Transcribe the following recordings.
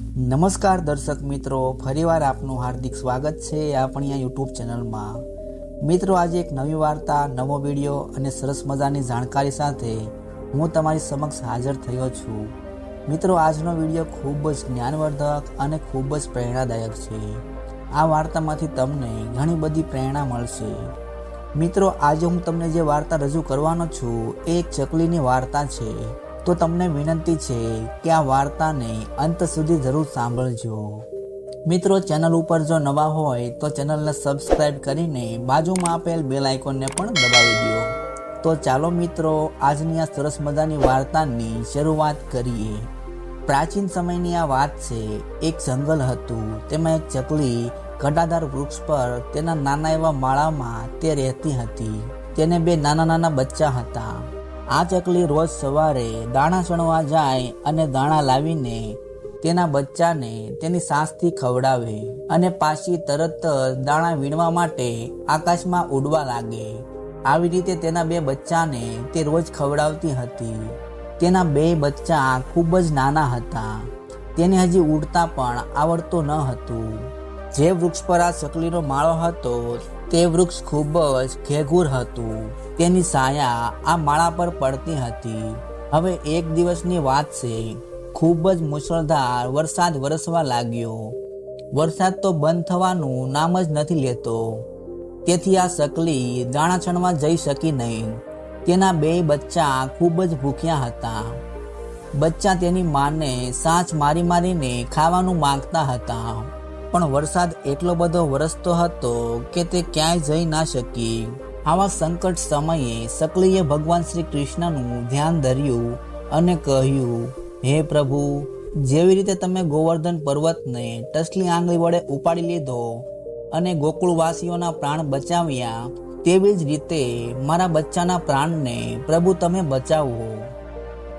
નમસ્કાર દર્શક મિત્રો, ફરીવાર આપનું હાર્દિક સ્વાગત છે આપણી આ યુટ્યુબ ચેનલમાં. મિત્રો, આજે એક નવી વાર્તા, નવો વીડિયો અને સરસ મજાની જાણકારી સાથે હું તમારી સમક્ષ હાજર થયો છું. મિત્રો, આજનો વીડિયો ખૂબ જ જ્ઞાનવર્ધક અને ખૂબ જ પ્રેરણાદાયક છે. આ વાર્તામાંથી તમને ઘણી બધી પ્રેરણા મળશે. મિત્રો, આજે હું તમને જે વાર્તા રજૂ કરવાનો છું, એ એક ચકલીની વાર્તા છે. તો તમને વિનંતી છે કે આ વાર્તાને અંત સુધી જરૂર સાંભળજો. મિત્રો, ચેનલ ઉપર જો નવા હોય તો ચેનલને સબસ્ક્રાઇબ કરીને બાજુમાં આપેલ બેલ આઇકોનને પણ દબાવી દો. તો ચાલો મિત્રો, આજની આ સરસ મજાની વાર્તાની શરૂઆત કરીએ. પ્રાચીન સમયની આ વાત છે, એક જંગલ હતું, તેમાં એક ચકલી ઘટાદાર વૃક્ષ પર તેના નાના એવા માળામાં તે રહેતી હતી. તેને બે નાના નાના બચ્ચા હતા. આ ચકલી રોજ સવારે દાણા ચણવા જાય અને દાણા લાવીને તેના બચ્ચાને તેની સાસથી ખવડાવે અને પાછી તરત જ દાણા વીણવા માટે આકાશમાં ઉડવા લાગે. આવી રીતે તેના બે બચ્ચાને તે રોજ ખવડાવતી હતી. તેના બે બચ્ચા ખૂબ જ નાના હતા. તેને હજી ઉડતા પણ આવડતું ન હતું. જે વૃક્ષ પર આ ચકલીનો માળો હતો તે વૃક્ષ ખૂબ જ ઘેઘૂર હતું. તેની છાયા આ માળા પર પડતી હતી. હવે એક દિવસની વાત છે. ખૂબ જ મુશળધાર વરસાદ વરસવા લાગ્યો. વરસાદ તો બંધ થવાનું નામ જ નથી લેતો. તેથી આ સકલી દાણા છણવા જઈ શકી નહીં. તેના બે બચ્ચા ખૂબ જ ભૂખ્યા હતા. બચ્ચા તેની માને સાચ મારી મારીને ખાવાનું માંગતા હતા. પણ વરસાદ એટલો બધો વરસતો હતો કે તે ક્યાંય જઈ ના શકી. આવા સંકટ સમયે સકલીએ ભગવાન શ્રી કૃષ્ણનું ધ્યાન ધર્યું અને કહ્યું, હે પ્રભુ, જેવી રીતે તમે ગોવર્ધન પર્વતને ટસલી આંગળી વડે ઉપાડી લીધો અને ગોકુળવાસીઓના પ્રાણ બચાવ્યા, તેવી જ રીતે મારા બચ્ચાના પ્રાણને પ્રભુ તમે બચાવો.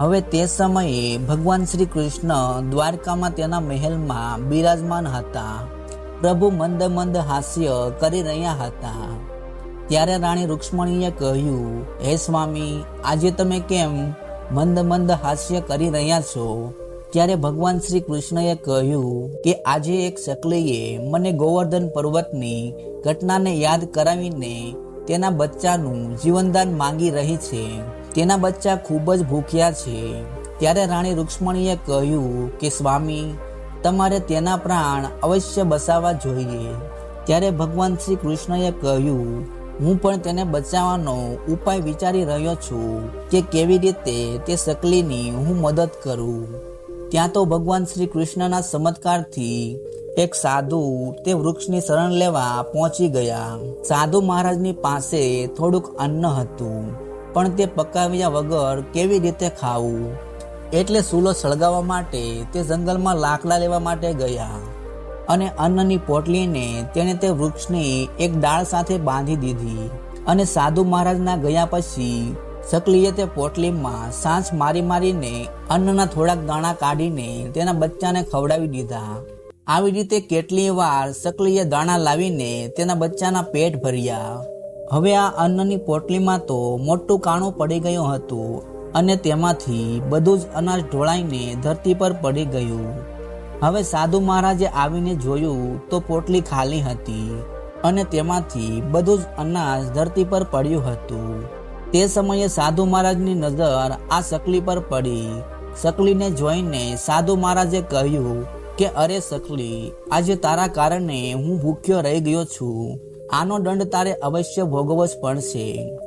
હવે તે સમયે ભગવાન શ્રી કૃષ્ણ દ્વારકામાં તેના મહેલમાં બિરાજમાન હતા. પ્રભુ મંદ મંદ હાસ્ય કરી રહ્યા હતા. ત્યારે રાણી રૂક્ષ્મણીએ કહ્યું, હે સ્વામી, આજે તમે કેમ મંદ મંદ હાસ્ય કરી રહ્યા છો? ત્યારે ભગવાન શ્રી કૃષ્ણએ કહ્યું કે, આજે એક શકલીએ મને ગોવર્ધન પર્વતની ઘટનાને યાદ કરાવીને તેના બચ્ચાનું જીવનદાન માંગી રહી છે. તેના બચ્ચા ખૂબ જ ભૂખ્યા છે. ત્યારે રાણી રૂક્ષ્મણીએ કહ્યું કે, સ્વામી, તમારે તેના પ્રાણ અવશ્ય બસાવવા જોઈએ. ત્યારે ભગવાન શ્રી કૃષ્ણએ કહ્યું, હું પણ તેને બચાવવાનો ઉપાય વિચારી રહ્યો છું કે કેવી રીતે તે સકલીની હું મદદ કરું. ત્યાં તો ભગવાન શ્રી કૃષ્ણના ચમત્કારથી એક સાધુ તે વૃક્ષની શરણ લેવા પહોંચી ગયા. સાધુ મહારાજની પાસે થોડુંક અન્ન હતું. પણ તે પકાવ્યા વગર કેવી રીતે ખાવું? એટલે સૂલો સળગાવવા માટે તે જંગલમાં લાકડા લેવા માટે ગયા. અને અન્નની પોટલીને તેણે તે વૃક્ષની એક ડાળ સાથે બાંધી દીધી. અને સાધુ મહારાજના ગયા પછી સકલીએ તે પોટલીમાં સાંસ મારી મારીને અન્નના થોડાક દાણા કાઢીને તેના બચ્ચાને ખવડાવી દીધા. આવી રીતે કેટલી વાર સકલીએ દાણા લાવીને તેના બચ્ચાના પેટ ભર્યા. હવે આ અન્નની પોટલીમાં તો મોટું કાણું પડી ગયું હતું અને તેમાંથી બધું જ અનાજ ઢોળાઈને ધરતી પર પડી ગયું. હવે સાધુ મહારાજે આવીને જોયું તો પોટલી ખાલી હતી અને તેમાંથી બધું જ અનાજ ધરતી પર પડ્યું હતું. તે સમયે સાધુ મહારાજની નજર આ સકલી પર પડી. સકલીને જોઈને સાધુ મહારાજે કહ્યું કે, અરે સકલી, આજે તારા કારણે હું ભૂખ્યો રહી ગયો છું. આનો દંડ તારે અવશ્ય ભોગવવો જ પડશે.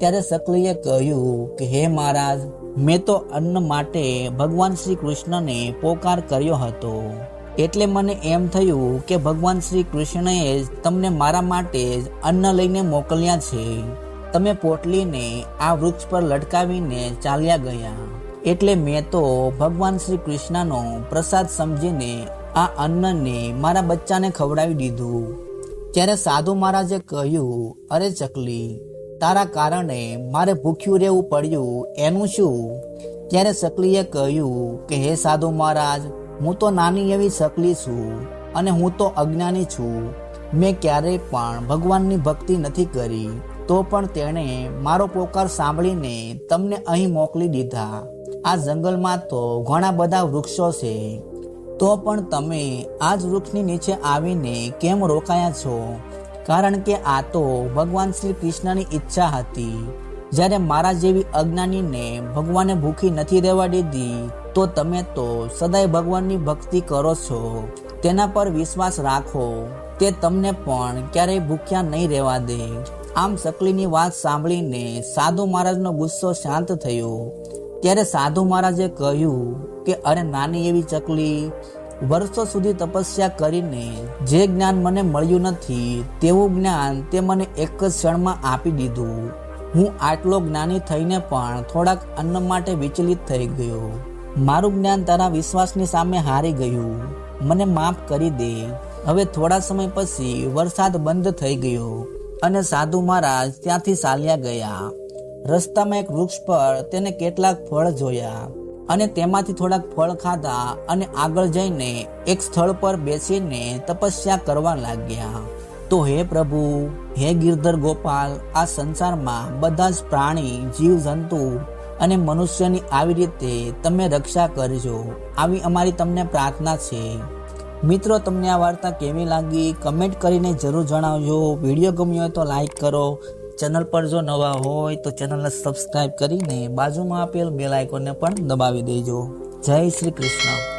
ત્યારે સકલીએ કહ્યું કે, હે મહારાજ, મેં તો અન્ન માટે ભગવાન શ્રી કૃષ્ણને પોકાર કર્યો હતો. એટલે મને એમ થયું કે, ભગવાન શ્રી કૃષ્ણએ જ તમને મારા માટે જ અન્ન લઈને મોકલ્યા છે. તમે પોટલીને આ વૃક્ષ પર લટકાવીને ચાલ્યા ગયા. એટલે મેં તો ભગવાન શ્રી કૃષ્ણનો પ્રસાદ સમજીને આ અન્નને મારા બચ્ચાને ખવડાવી દીધું. ત્યારે સાધુ મહારાજે કહ્યું, અરે ચકલી, તારા કારણે મારે ભૂખ્યું રહેવું પડ્યું, એનું શું? ત્યારે ચકલીએ કહ્યું કે, હે સાધુ મહારાજ, હું તો નાની એવી ચકલી છું અને હું તો અજ્ઞાની છું. મેં ક્યારેય પણ ભગવાનની ભક્તિ નથી કરી, તો પણ તેણે મારો પોકાર સાંભળીને તમને અહીં મોકલી દીધા. આ જંગલમાં તો ઘણા બધા વૃક્ષો છે. તો પણ તમે આ જ વૃક્ષની નીચે આવીને કેમ રોકાયા છો? કારણ કે આ તો ભગવાન શ્રી કૃષ્ણની ઈચ્છા હતી. જ્યારે મારા જેવી અજ્ઞાનીને ભગવાને ભૂખી નથી રહેવા દીધી, તો તમે તો સદાય ભગવાનની ભક્તિ કરો છો. તેના પર વિશ્વાસ રાખો. તે તમને પણ ક્યારેય ભૂખ્યા નહીં રહેવા દે. આમ સકલીની વાત સાંભળીને સાધુ મહારાજનો ગુસ્સો શાંત થયો. ત્યારે સાધુ મહારાજે કહ્યું કે, અરે નાની એવી ચકલી વર્ષો સુધી તપસ્યા કરીને જે જ્ઞાન મને મળ્યું નથી, તેવું જ્ઞાન તે મને એક જ ક્ષણમાં આપી દીધું. હું આટલો જ્ઞાની થઈને પણ થોડાક અન્ન માટે વિચલિત થઈ ગયો. મારું જ્ઞાન તારા વિશ્વાસની સામે હારી ગયું. મને માફ કરી દે. હવે થોડા સમય પછી વરસાદ બંધ થઈ ગયો અને સાધુ મહારાજ ત્યાંથી ચાલ્યા ગયા. રસ્તામાં એક વૃક્ષ પર તેને કેટલાક ફળ જોયા અને તેમાંથી થોડાક ફળ ખાધા અને આગળ જઈને એક સ્થળ પર બેસીને તપસ્યા કરવા લાગ્યા. તો હે પ્રભુ, હે ગિરધર ગોપાલ, આ સંસારમાં બધા જ પ્રાણી, જીવ, જંતુ અને મનુષ્યની આવી રીતે તમે રક્ષા કરજો. આવી અમારી તમને પ્રાર્થના છે. મિત્રો, તમને આ વાર્તા કેવી લાગી? કમેન્ટ કરીને જરૂર જણાવજો. વીડિયો ગમ્યો હોય તો લાઈક કરો ચેનલ પર જો નવા હોય તો ચેનલને સબસ્ક્રાઈબ કરીને બાજુમાં આપેલ બેલ આઇકોનને પણ દબાવી દેજો. જય શ્રી કૃષ્ણ.